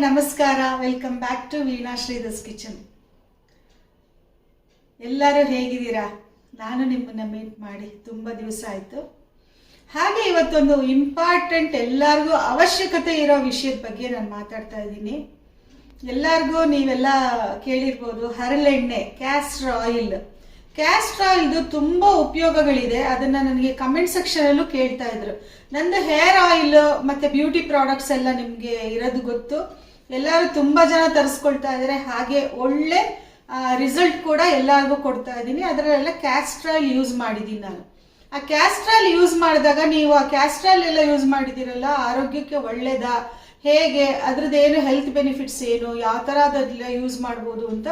ನಮಸ್ಕಾರ welcome back to Veena ಶ್ರೀಧಸ್ kitchen ಎಲ್ಲರೂ ಹೇಗಿದ್ದೀರಾ? ನಾನು ನಿಮ್ಮನ್ನ ಮೀಟ್ ಮಾಡಿ ತುಂಬ ದಿವಸ ಆಯಿತು. ಹಾಗೆ ಇವತ್ತೊಂದು ಇಂಪಾರ್ಟೆಂಟ್ ಎಲ್ಲರಿಗೂ ಅವಶ್ಯಕತೆ ಇರೋ ವಿಷಯದ ಬಗ್ಗೆ ನಾನು ಮಾತಾಡ್ತಾ ಇದ್ದೀನಿ. ಎಲ್ಲರಿಗೂ ನೀವೆಲ್ಲ ಕೇಳಿರ್ಬೋದು ಹರಳೆಣ್ಣೆ ಕ್ಯಾಸ್ಟ್ರ್ ಆಯಿಲ್ ಕ್ಯಾಸ್ಟ್ರ್ ಆಯಿಲ್ದು ತುಂಬ ಉಪಯೋಗಗಳಿದೆ. ಅದನ್ನ ನನಗೆ ಕಮೆಂಟ್ ಸೆಕ್ಷನಲ್ಲೂ ಕೇಳ್ತಾ ಇದ್ರು. ನಂದು ಹೇರ್ ಆಯಿಲ್ ಮತ್ತೆ ಬ್ಯೂಟಿ ಪ್ರಾಡಕ್ಟ್ಸ್ ಎಲ್ಲ ನಿಮಗೆ ಇರೋದು ಗೊತ್ತು. ಎಲ್ಲರೂ ತುಂಬ ಜನ ತರಿಸ್ಕೊಳ್ತಾ ಇದ್ದಾರೆ ಹಾಗೆ ಒಳ್ಳೆ ರಿಸಲ್ಟ್ ಕೂಡ ಎಲ್ಲರಿಗೂ ಕೊಡ್ತಾ ಇದ್ದೀನಿ. ಅದರಲ್ಲೆಲ್ಲ ಕ್ಯಾಸ್ಟ್ರಾಲ್ ಯೂಸ್ ಮಾಡಿದ್ದೀನಿ ನಾನು. ಆ ಕ್ಯಾಸ್ಟ್ರಾಲ್ ಯೂಸ್ ಮಾಡಿದಾಗ ನೀವು ಆ ಕ್ಯಾಸ್ಟ್ರಾಲ್ ಎಲ್ಲ ಯೂಸ್ ಮಾಡಿದಿರಲ್ಲ, ಆರೋಗ್ಯಕ್ಕೆ ಒಳ್ಳೇದಾ? ಹೇಗೆ? ಅದ್ರದ್ದು ಏನು ಹೆಲ್ತ್ ಬೆನಿಫಿಟ್ಸ್ ಏನು? ಯಾವ ಥರ ಅದೆಲ್ಲ ಯೂಸ್ ಮಾಡ್ಬೋದು ಅಂತ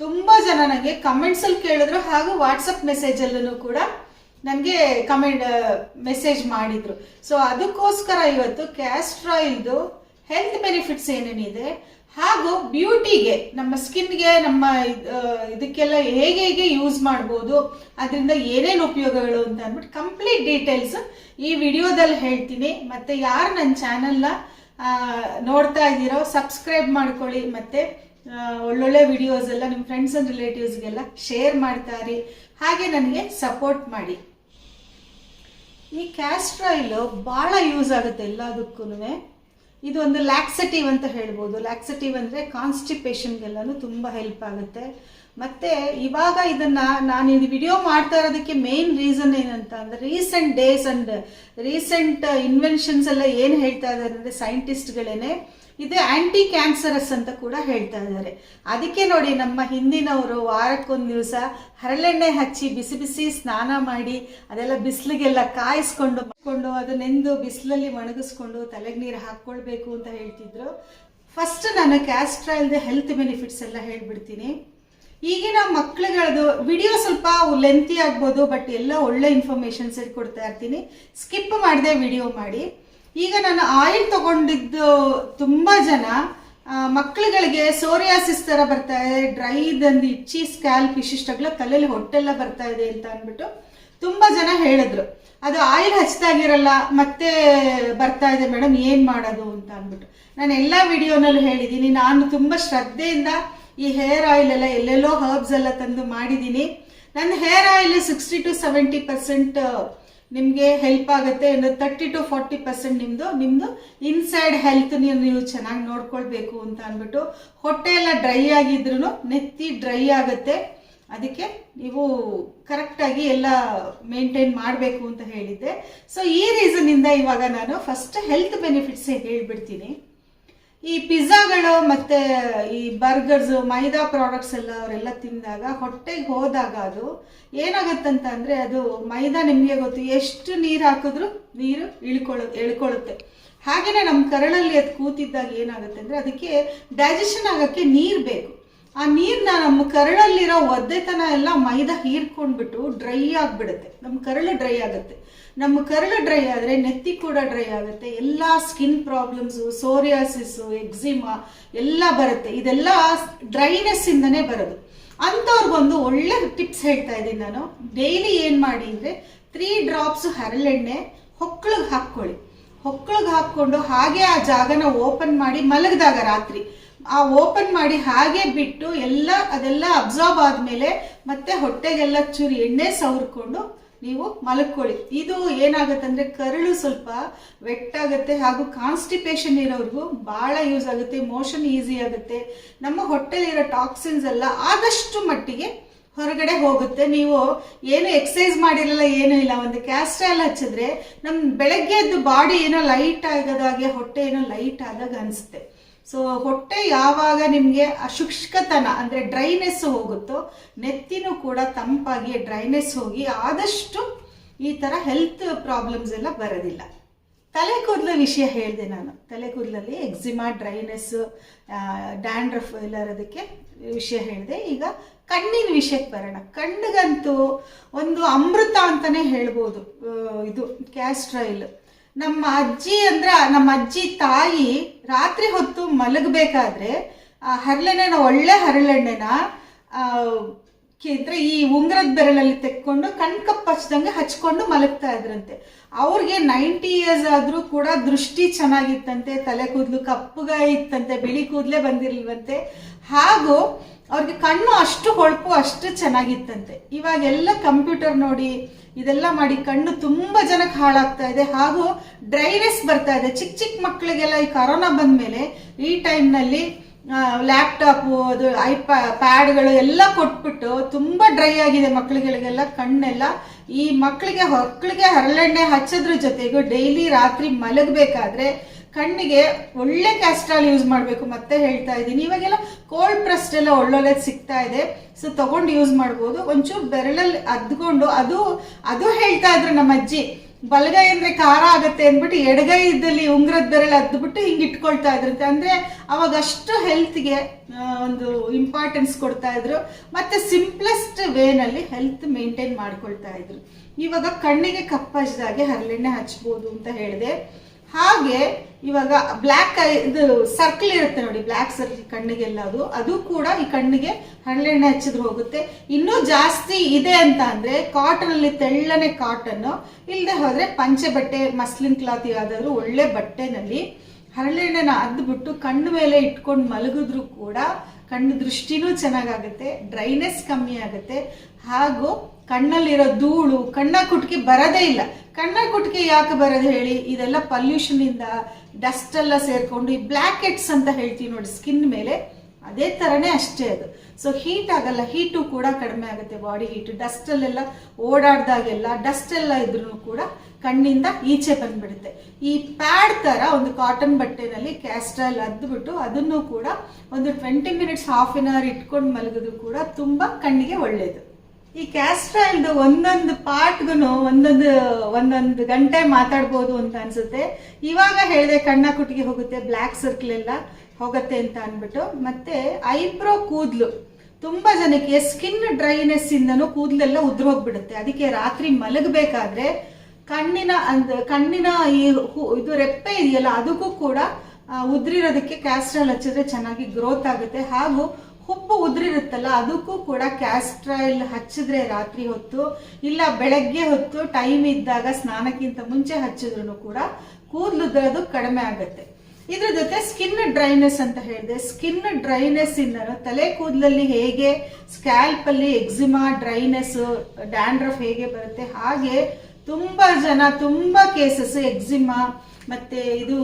ತುಂಬ ಜನ ನನಗೆ ಕಮೆಂಟ್ಸಲ್ಲಿ ಕೇಳಿದ್ರು ಹಾಗೂ ವಾಟ್ಸಪ್ ಮೆಸೇಜಲ್ಲೂ ಕೂಡ ನನಗೆ ಕಮೆಂಟ್ ಮೆಸೇಜ್ ಮಾಡಿದ್ರು. ಸೊ ಅದಕ್ಕೋಸ್ಕರ ಇವತ್ತು ಕ್ಯಾಸ್ಟ್ರಾಯಿಲ್ದು ಹೆಲ್ತ್ ಬೆನಿಫಿಟ್ಸ್ ಏನೇನಿದೆ ಹಾಗೂ ಬ್ಯೂಟಿಗೆ ನಮ್ಮ ಸ್ಕಿನ್ಗೆ ನಮ್ಮ ಇದ್- ಇದಕ್ಕೆಲ್ಲ ಹೇಗೆ ಹೇಗೆ ಯೂಸ್ ಮಾಡ್ಬೋದು, ಅದರಿಂದ ಏನೇನು ಉಪಯೋಗಗಳು ಅಂತ ಅಂದ್ಬಿಟ್ಟು ಕಂಪ್ಲೀಟ್ ಡೀಟೇಲ್ಸ್ ಈ ವಿಡಿಯೋದಲ್ಲಿ ಹೇಳ್ತೀನಿ. ಮತ್ತೆ ಯಾರು ನನ್ನ ಚಾನಲ್ನ ನೋಡ್ತಾ ಇದ್ದೀರೋ ಸಬ್ಸ್ಕ್ರೈಬ್ ಮಾಡ್ಕೊಳ್ಳಿ. ಮತ್ತೆ ಒಳ್ಳೊಳ್ಳೆ ವಿಡಿಯೋಸ್ ಎಲ್ಲ ನಿಮ್ಮ ಫ್ರೆಂಡ್ಸ್ ಅಂಡ್ ರಿಲೇಟಿವ್ಸ್ಗೆಲ್ಲ ಶೇರ್ ಮಾಡ್ತಾರೆ. ಹಾಗೆ ನನಗೆ ಸಪೋರ್ಟ್ ಮಾಡಿ. ಈ ಕ್ಯಾಸ್ಟ್ರ್ ಆಯಿಲ್ ಭಾಳ ಯೂಸ್ ಆಗುತ್ತೆ ಎಲ್ಲದಕ್ಕೂ ಇದು ಒಂದು ಲ್ಯಾಕ್ಸಟಿವ್ ಅಂತ ಹೇಳ್ಬೋದು. ಲ್ಯಾಕ್ಸಟಿವ್ ಅಂದರೆ ಕಾನ್ಸ್ಟಿಪೇಷನ್ಗೆಲ್ಲನೂ ತುಂಬ ಹೆಲ್ಪ್ ಆಗುತ್ತೆ. ಮತ್ತೆ ಇವಾಗ ಇದನ್ನ ನಾನು ಇದು ವಿಡಿಯೋ ಮಾಡ್ತಾ ಇರೋದಕ್ಕೆ ಮೇನ್ ರೀಸನ್ ಏನಂತ ಅಂದ್ರೆ recent days and recent inventions ಎಲ್ಲ ಏನು ಹೇಳ್ತಾ ಇದ್ದಾರೆ ಅಂದ್ರೆ ಸೈಂಟಿಸ್ಟ್ಗಳೇನೆ ಇದು ಆಂಟಿ ಕ್ಯಾನ್ಸರಸ್ ಅಂತ ಕೂಡ ಹೇಳ್ತಾ ಇದ್ದಾರೆ. ಅದಕ್ಕೆ ನೋಡಿ ನಮ್ಮ ಹಿಂದಿನವರು ವಾರಕ್ಕೊಂದು ದಿವಸ ಹರಳೆಣ್ಣೆ ಹಚ್ಚಿ ಬಿಸಿ ಬಿಸಿ ಸ್ನಾನ ಮಾಡಿ ಅದೆಲ್ಲ ಬಿಸಿಲಿಗೆಲ್ಲ ಕಾಯಿಸ್ಕೊಂಡು ಅದು ಅದನ್ನೆಂದು ಬಿಸಿಲಲ್ಲಿ ಒಣಗಿಸ್ಕೊಂಡು ತಲೆಗೆ ನೀರು ಹಾಕ್ಕೊಳ್ಬೇಕು ಅಂತ ಹೇಳ್ತಿದ್ರು. ಫಸ್ಟ್ ನಾನು ಕ್ಯಾಸ್ಟ್ರಾಯಿಲ್ದ ಹೆಲ್ತ್ ಬೆನಿಫಿಟ್ಸ್ ಎಲ್ಲ ಹೇಳ್ಬಿಡ್ತೀನಿ. ಈಗಿನ ಮಕ್ಳುಗಳದು ವಿಡಿಯೋ ಸ್ವಲ್ಪ ಲೆಂತಿ ಆಗ್ಬೋದು ಬಟ್ ಎಲ್ಲ ಒಳ್ಳೆ ಇನ್ಫಾರ್ಮೇಶನ್ಸ್ ಕೊಡ್ತಾ ಇರ್ತೀನಿ. ಸ್ಕಿಪ್ ಮಾಡದೆ ವಿಡಿಯೋ ಮಾಡಿ. ಈಗ ನಾನು ಆಯಿಲ್ ತಗೊಂಡಿದ್ದು ತುಂಬ ಜನ ಮಕ್ಕಳುಗಳಿಗೆ ಸೋರಿಯಾಸಿಸ್ ಥರ ಬರ್ತಾ ಇದೆ ಡ್ರೈ ಇದಂದು ಇಚ್ಚಿ ಸ್ಕ್ಯಾಲ್ಪ್ ಇಶಿಷ್ಟಗಳು ತಲೆಯಲ್ಲಿ ಹೊಟ್ಟೆಲ್ಲ ಬರ್ತಾ ಇದೆ ಅಂತ ಅಂದ್ಬಿಟ್ಟು ತುಂಬಾ ಜನ ಹೇಳಿದ್ರು. ಅದು ಆಯಿಲ್ ಹಚ್ತಾಗಿರಲ್ಲ ಮತ್ತೆ ಬರ್ತಾ ಇದೆ ಮೇಡಮ್, ಏನು ಮಾಡೋದು ಅಂತ ಅಂದ್ಬಿಟ್ಟು. ನಾನು ಎಲ್ಲ ವಿಡಿಯೋನಲ್ಲೂ ಹೇಳಿದ್ದೀನಿ. ನಾನು ತುಂಬಾ ಶ್ರದ್ಧೆಯಿಂದ ಈ ಹೇರ್ ಆಯಿಲ್ ಎಲ್ಲ ಎಲ್ಲೆಲ್ಲೋ ಹರ್ಬ್ಸ್ ಎಲ್ಲ ತಂದು ಮಾಡಿದ್ದೀನಿ. ನನ್ನ hair oil sixty to seventy percent ನಿಮಗೆ ಹೆಲ್ಪ್ ಆಗುತ್ತೆ ಇನ್ನು ತರ್ಟಿ ಟು ಫಾರ್ಟಿ ಪರ್ಸೆಂಟ್ ನಿಮ್ಮದು ನಿಮ್ಮದು ಇನ್ಸೈಡ್ ಹೆಲ್ತ್ ನೀವು ಚೆನ್ನಾಗಿ ನೋಡ್ಕೊಳ್ಬೇಕು ಅಂತ ಅಂದ್ಬಿಟ್ಟು ಹೊಟ್ಟೆ ಎಲ್ಲ ಡ್ರೈ ಆಗಿದ್ರು ನೆತ್ತಿ ಡ್ರೈ ಆಗುತ್ತೆ. ಅದಕ್ಕೆ ನೀವು ಕರೆಕ್ಟಾಗಿ ಎಲ್ಲ ಮೇಂಟೈನ್ ಮಾಡಬೇಕು ಅಂತ ಹೇಳಿದ್ದೆ. ಸೊ ಈ ರೀಸನ್ನಿಂದ ಇವಾಗ ನಾನು ಫಸ್ಟ್ ಹೆಲ್ತ್ ಬೆನಿಫಿಟ್ಸೇ ಹೇಳ್ಬಿಡ್ತೀನಿ. ಈ ಪಿಜ್ಜಾಗಳು ಮತ್ತೆ ಈ ಬರ್ಗರ್ಸು, ಮೈದಾ ಪ್ರಾಡಕ್ಟ್ಸ್ ಎಲ್ಲ ಅವರೆಲ್ಲ ತಿಂದಾಗ ಹೊಟ್ಟೆಗೆ ಹೋದಾಗ ಅದು ಏನಾಗುತ್ತಂತ ಅಂದರೆ ಅದು ಮೈದಾ ನಿಮಗೆ ಗೊತ್ತು, ಎಷ್ಟು ನೀರು ಹಾಕಿದ್ರು ನೀರು ಇಳ್ಕೊಳ ಎಳ್ಕೊಳ್ಳುತ್ತೆ ಹಾಗೆಯೇ ನಮ್ಮ ಕರಳಲ್ಲಿ ಅದು ಕೂತಿದ್ದಾಗ ಏನಾಗುತ್ತೆ ಅಂದರೆ ಅದಕ್ಕೆ ಡೈಜೆಷನ್ ಆಗಕ್ಕೆ ನೀರು ಬೇಕು. ಆ ನೀರನ್ನ ನಮ್ಮ ಕರಳಲ್ಲಿರೋ ಒದ್ದೆತನ ಎಲ್ಲ ಮೈದಾ ಹೀರ್ಕೊಂಡ್ಬಿಟ್ಟು ಡ್ರೈ ಆಗಿಬಿಡುತ್ತೆ. ನಮ್ಮ ಕರಳು ಡ್ರೈ ಆಗುತ್ತೆ. ನಮ್ಮ ಕರಳು ಡ್ರೈ ಆದರೆ ನೆತ್ತಿ ಕೂಡ ಡ್ರೈ ಆಗುತ್ತೆ. ಎಲ್ಲ ಸ್ಕಿನ್ ಪ್ರಾಬ್ಲಮ್ಸು, ಸೋರಿಯಾಸಿಸು, ಎಕ್ಸಿಮಾ ಎಲ್ಲ ಬರುತ್ತೆ. ಇದೆಲ್ಲ ಡ್ರೈನೆಸ್ ಇಂದನೇ ಬರೋದು. ಅಂಥವ್ರಿಗೊಂದು ಒಳ್ಳೆ ಟಿಪ್ಸ್ ಹೇಳ್ತಾ ಇದ್ದೀನಿ ನಾನು. ಡೈಲಿ ಏನು ಮಾಡಿ ಅಂದರೆ ತ್ರೀ ಡ್ರಾಪ್ಸ್ ಹರಳೆಣ್ಣೆ ಹೊಕ್ಕಳಿಗೆ ಹಾಕ್ಕೊಳ್ಳಿ. ಹೊಕ್ಕಳಿಗೆ ಹಾಕ್ಕೊಂಡು ಹಾಗೆ ಆ ಜಾಗನ ಓಪನ್ ಮಾಡಿ ಮಲಗಿದಾಗ ರಾತ್ರಿ. ಆ ಓಪನ್ ಮಾಡಿ ಹಾಗೆ ಬಿಟ್ಟು ಎಲ್ಲ ಅದೆಲ್ಲ ಅಬ್ಸಾರ್ಬ್ ಆದಮೇಲೆ ಮತ್ತೆ ಹೊಟ್ಟೆಗೆಲ್ಲ ಚೂರು, ಎಣ್ಣೆ ಸವರ್ಕೊಂಡು ನೀವು ಮಲಕ್ಕೊಳ್ಳಿ ಇದು ಏನಾಗುತ್ತೆ ಕರಳು ಸ್ವಲ್ಪ ವೆಟ್ಟಾಗುತ್ತೆ ಹಾಗೂ ಕಾನ್ಸ್ಟಿಪೇಷನ್ ಇರೋರಿಗೂ ಭಾಳ ಯೂಸ್ ಆಗುತ್ತೆ ಮೋಷನ್ ಈಸಿ ಆಗುತ್ತೆ. ನಮ್ಮ ಹೊಟ್ಟೆಲಿರೋ ಟಾಕ್ಸಿನ್ಸ್ ಎಲ್ಲ ಆದಷ್ಟು ಮಟ್ಟಿಗೆ ಹೊರಗಡೆ ಹೋಗುತ್ತೆ. ನೀವು ಏನು ಎಕ್ಸಸೈಸ್ ಮಾಡಿರಲ್ಲ, ಏನೂ ಇಲ್ಲ. ಒಂದು ಕ್ಯಾಸ್ಟ್ರೈಲ್ ಹಚ್ಚಿದ್ರೆ ನಮ್ಮ ಬೆಳಗ್ಗೆದ್ದು ಬಾಡಿ ಏನೋ ಲೈಟ್ ಆಗದಾಗೆ ಹೊಟ್ಟೆ ಏನೋ ಲೈಟ್ ಆದಾಗ ಅನಿಸುತ್ತೆ. ಸೊ ಹೊಟ್ಟೆ ಯಾವಾಗ ನಿಮಗೆ ಅಶುಷ್ಕತನ, ಅಂದರೆ ಡ್ರೈನೆಸ್ ಹೋಗುತ್ತೋ, ನೆತ್ತಿನೂ ಕೂಡ ತಂಪಾಗಿ ಡ್ರೈನೆಸ್ ಹೋಗಿ ಆದಷ್ಟು ಈ ಥರ ಹೆಲ್ತ್ ಪ್ರಾಬ್ಲಮ್ಸ್ ಎಲ್ಲ ಬರೋದಿಲ್ಲ. ತಲೆ ಕೂದಲು ವಿಷಯ ಹೇಳಿದೆ ನಾನು. ತಲೆ ಕೂದಲಲ್ಲಿ ಎಕ್ಸಿಮಾ ಡ್ರೈನೆಸ್ ಡ್ಯಾಂಡ್ರಫ್ ಎಲ್ಲ ಇರೋದಕ್ಕೆ ವಿಷಯ ಹೇಳಿದೆ. ಈಗ ಕಣ್ಣಿನ ವಿಷಯಕ್ಕೆ ಬರೋಣ. ಕಣ್ಣಿಗಂತೂ ಒಂದು ಅಮೃತ ಅಂತಲೇ ಹೇಳ್ಬೋದು. ಇದು ಕ್ಯಾಸ್ಟ್ರೈಲ್ ನಮ್ಮ ಅಜ್ಜಿ ಅಂದ್ರ ನಮ್ಮ ಅಜ್ಜಿ ತಾಯಿ ರಾತ್ರಿ ಹೊತ್ತು ಮಲಗಬೇಕಾದ್ರೆ, ಆ ಹರಳೆಣ್ಣೆನ, ಒಳ್ಳೆ ಹರಳೆಣ್ಣೆನ ಅಂದ್ರೆ ಈ ಉಂಗ್ರದ ಬೆರಳಲ್ಲಿ ತೆಕ್ಕೊಂಡು ಕಣ್ಕಪ್ಪ ಹಚ್ದಂಗೆ ಹಚ್ಕೊಂಡು ಮಲಗ್ತಾ ಇದ್ರಂತೆ. ಅವ್ರಿಗೆ ನೈಂಟಿ ಇಯರ್ಸ್ ಆದ್ರೂ ಕೂಡ ದೃಷ್ಟಿ ಚೆನ್ನಾಗಿತ್ತಂತೆ, ತಲೆ ಕೂದಲು ಕಪ್ಪುಗ ಇತ್ತಂತೆ, ಬಿಳಿ ಕೂದಲೇ ಬಂದಿರ್ಲಿಲ್ವಂತೆ. ಹಾಗೂ ಅವ್ರಿಗೆ ಕಣ್ಣು ಅಷ್ಟು ಹೊಳಪು ಅಷ್ಟು ಚೆನ್ನಾಗಿತ್ತಂತೆ. ಇವಾಗೆಲ್ಲ ಕಂಪ್ಯೂಟರ್ ನೋಡಿ ಇದೆಲ್ಲ ಮಾಡಿ ಕಣ್ಣು ತುಂಬಾ ಜನಕ್ಕೆ ಹಾಳಾಗ್ತಾ ಇದೆ. ಹಾಗೂ ಡ್ರೈನೆಸ್ ಬರ್ತಾ ಇದೆ. ಚಿಕ್ಕ ಚಿಕ್ಕ ಮಕ್ಕಳಿಗೆಲ್ಲ ಈ ಕರೋನಾ ಬಂದ್ಮೇಲೆ ಈ ಟೈಮ್ನಲ್ಲಿ ಲ್ಯಾಪ್ಟಾಪು ಅದು ಐ ಪ್ಯಾಡ್ಗಳು ಎಲ್ಲ ಕೊಟ್ಬಿಟ್ಟು ತುಂಬ ಡ್ರೈ ಆಗಿದೆ ಮಕ್ಕಳುಗಳಿಗೆಲ್ಲ ಕಣ್ಣೆಲ್ಲ. ಈ ಮಕ್ಕಳಿಗೆ ಮಕ್ಕಳಿಗೆ ಹರಳೆಣ್ಣೆ ಹಚ್ಚೋದ್ರ ಜೊತೆಗೂ ಡೈಲಿ ರಾತ್ರಿ ಮಲಗಬೇಕಾದ್ರೆ ಕಣ್ಣಿಗೆ ಒಳ್ಳೆ ಕ್ಯಾಸ್ಟ್ರಾಲ್ ಯೂಸ್ ಮಾಡಬೇಕು ಮತ್ತೆ ಹೇಳ್ತಾ ಇದ್ದೀನಿ. ಇವಾಗೆಲ್ಲ ಕೋಲ್ಡ್ ಪ್ರೆಸ್ಡ್ ಎಲ್ಲ ಒಳ್ಳೊಳ್ಳೆ ಸಿಗ್ತಾ ಇದೆ. ಸೊ, ತಗೊಂಡು ಯೂಸ್ ಮಾಡ್ಬೋದು. ಒಂಚೂರು ಬೆರಳಲ್ಲಿ ಅದ್ಕೊಂಡು ಅದು ಅದು ಹೇಳ್ತಾ ಇದ್ರು ನಮ್ಮ ಅಜ್ಜಿ, ಬಲಗೈ ಅಂದ್ರೆ ಖಾರ ಆಗುತ್ತೆ ಅಂದ್ಬಿಟ್ಟು ಎಡಗೈ ಇದ್ದಲ್ಲಿ ಉಂಗ್ರದ ಬೆರಳು ಅದ್ಬಿಟ್ಟು ಹಿಂಗೆ ಇಟ್ಕೊಳ್ತಾ ಇದ್ರಂತೆ. ಅಂದ್ರೆ ಅವಾಗ ಅಷ್ಟು ಹೆಲ್ತ್ಗೆ ಒಂದು ಇಂಪಾರ್ಟೆನ್ಸ್ ಕೊಡ್ತಾ ಇದ್ರು. ಮತ್ತೆ ಸಿಂಪ್ಲೆಸ್ಟ್ ವೇನಲ್ಲಿ ಹೆಲ್ತ್ ಮೇಂಟೈನ್ ಮಾಡ್ಕೊಳ್ತಾ ಇದ್ರು. ಇವಾಗ ಕಣ್ಣಿಗೆ ಕಪ್ಪಚ್ದಾಗೆ ಹರಳೆಣ್ಣೆ ಹಚ್ಬೋದು ಅಂತ ಹೇಳಿದೆ. ಹಾಗೆ ಇವಾಗ ಬ್ಲ್ಯಾಕ್ ಇದು ಸರ್ಕಲ್ ಇರುತ್ತೆ ನೋಡಿ ಬ್ಲ್ಯಾಕ್ ಸರ್ಕಲ್ ಕಣ್ಣಿಗೆಲ್ಲ ಅದು. ಅದು ಕೂಡ ಈ ಕಣ್ಣಿಗೆ ಹರಳೆಣ್ಣೆ ಹಚ್ಚಿದ್ರೆ ಹೋಗುತ್ತೆ. ಇನ್ನೂ ಜಾಸ್ತಿ ಇದೆ ಅಂತ ಅಂದ್ರೆ ಕಾಟನ್ ಅಲ್ಲಿ ತೆಳ್ಳನೆ ಕಾಟನ್ ಇಲ್ಲದೆ ಹೋದ್ರೆ ಪಂಚೆ ಬಟ್ಟೆ ಮಸ್ಲಿನ್ ಕ್ಲಾತ್ ಯಾವ್ದಾದ್ರು ಒಳ್ಳೆ ಬಟ್ಟೆನಲ್ಲಿ ಹರಳೆಣ್ಣೆನ ಅದ್ಬಿಟ್ಟು ಕಣ್ಣು ಮೇಲೆ ಇಟ್ಕೊಂಡು ಮಲಗಿದ್ರು ಕೂಡ ಕಣ್ಣು ದೃಷ್ಟಿನೂ ಚೆನ್ನಾಗಾಗುತ್ತೆ ಡ್ರೈನೆಸ್ ಕಮ್ಮಿ ಆಗುತ್ತೆ. ಹಾಗೂ ಕಣ್ಣಲ್ಲಿರೋ ಧೂಳು, ಕಣ್ಣ ಕುಟ್ಕಿ ಬರೋದೇ ಇಲ್ಲ. ಕಣ್ಣ ಕುಟ್ಕಿ ಯಾಕೆ ಬರೋದು ಹೇಳಿ? ಇದೆಲ್ಲ ಪಲ್ಯೂಷನ್ ಇಂದ ಡಸ್ಟ್ ಎಲ್ಲ ಸೇರ್ಕೊಂಡು ಈ ಬ್ಲ್ಯಾಕೆಟ್ಸ್ ಅಂತ ಹೇಳ್ತೀವಿ ನೋಡಿ, ಸ್ಕಿನ್ ಮೇಲೆ. ಅದೇ ಥರನೇ ಅಷ್ಟೇ ಅದು. ಸೊ ಹೀಟ್ ಆಗಲ್ಲ ಹೀಟು ಕೂಡ ಕಡಿಮೆ ಆಗುತ್ತೆ ಬಾಡಿ ಹೀಟ್ ಡಸ್ಟಲ್ಲೆಲ್ಲ ಓಡಾಡ್ದಾಗೆಲ್ಲ ಡಸ್ಟ್ ಎಲ್ಲ ಇದ್ರೂ ಕೂಡ ಕಣ್ಣಿಂದ ಈಚೆ ಬಂದ್ಬಿಡುತ್ತೆ. ಈ ಪ್ಯಾಡ್ ಥರ ಒಂದು ಕಾಟನ್ ಬಟ್ಟೆನಲ್ಲಿ ಕ್ಯಾಸ್ಟ್ರಲ್ ಅದ್ಬಿಟ್ಟು ಅದನ್ನು ಕೂಡ ಒಂದು twenty minutes half an hour ಇಟ್ಕೊಂಡು ಮಲಗಿದ್ರು ಕೂಡ ತುಂಬ ಕಣ್ಣಿಗೆ ಒಳ್ಳೆಯದು ಈ ಕ್ಯಾಸ್ಟ್ರಾಯ್ಲ್ದು ಒಂದೊಂದು ಪಾರ್ಟ್ಗೂ ಒಂದೊಂದು ಒಂದೊಂದು ಗಂಟೆ ಮಾತಾಡ್ಬೋದು ಅಂತ ಅನ್ಸುತ್ತೆ. ಇವಾಗ ಹೇಳಿದೆ ಕಣ್ಣ ಕುಟ್ಟಿಗೆ ಹೋಗುತ್ತೆ ಬ್ಲ್ಯಾಕ್ ಸರ್ಕಲ್ ಎಲ್ಲ ಹೋಗುತ್ತೆ ಅಂತ ಅಂದ್ಬಿಟ್ಟು ಮತ್ತೆ ಐಬ್ರೋ ಕೂದಲು. ತುಂಬಾ ಜನಕ್ಕೆ ಸ್ಕಿನ್ ಡ್ರೈನೆಸ್ ಇಂದನೂ ಕೂದಲೆಲ್ಲ ಉದ್ರ ಹೋಗ್ಬಿಡುತ್ತೆ. ಅದಕ್ಕೆ ರಾತ್ರಿ ಮಲಗಬೇಕಾದ್ರೆ ಕಣ್ಣಿನ ಅಂದ್, ಕಣ್ಣಿನ ಈ ಇದು ರೆಪ್ಪೆ ಇದೆಯಲ್ಲ, ಅದಕ್ಕೂ ಕೂಡ ಉದ್ರಿರೋದಕ್ಕೆ ಕ್ಯಾಸ್ಟ್ರಾಲ್ ಹಚ್ಚಿದ್ರೆ ಚೆನ್ನಾಗಿ ಗ್ರೋತ್ ಆಗುತ್ತೆ. ಹಾಗೂ ಹುಬ್ಬು ಉದುರಿರುತ್ತಲ್ಲ, ಅದಕ್ಕೂ ಕೂಡ ಕ್ಯಾಸ್ಟ್ರಾಯಿಲ್ ಹಚ್ಚಿದ್ರೆ ರಾತ್ರಿ ಹೊತ್ತು, ಇಲ್ಲ ಬೆಳಗ್ಗೆ ಹೊತ್ತು ಟೈಮ್ ಇದ್ದಾಗ ಸ್ನಾನಕ್ಕಿಂತ ಮುಂಚೆ ಹಚ್ಚಿದ್ರು ಕೂಡ ಕೂದಲು ಉದ್ರೋದು ಕಡಿಮೆ ಆಗುತ್ತೆ. ಇದ್ರ ಜೊತೆ ಸ್ಕಿನ್ ಡ್ರೈನೆಸ್ ಅಂತ ಹೇಳಿದೆ. ಸ್ಕಿನ್ ಡ್ರೈನೆಸ್ ಇಂದ ತಲೆ ಕೂದಲಲ್ಲಿ ಹೇಗೆ ಸ್ಕ್ಯಾಲ್ಪ್ ಅಲ್ಲಿ ಎಕ್ಸಿಮಾ ಡ್ರೈನೆಸ್ ಡ್ಯಾಂಡ್ರಫ್ ಹೇಗೆ ಬರುತ್ತೆ, ಹಾಗೆ ತುಂಬಾ ಜನ ತುಂಬಾ ಕೇಸಸ್ ಎಕ್ಸಿಮಾ ಮತ್ತೆ ಇದು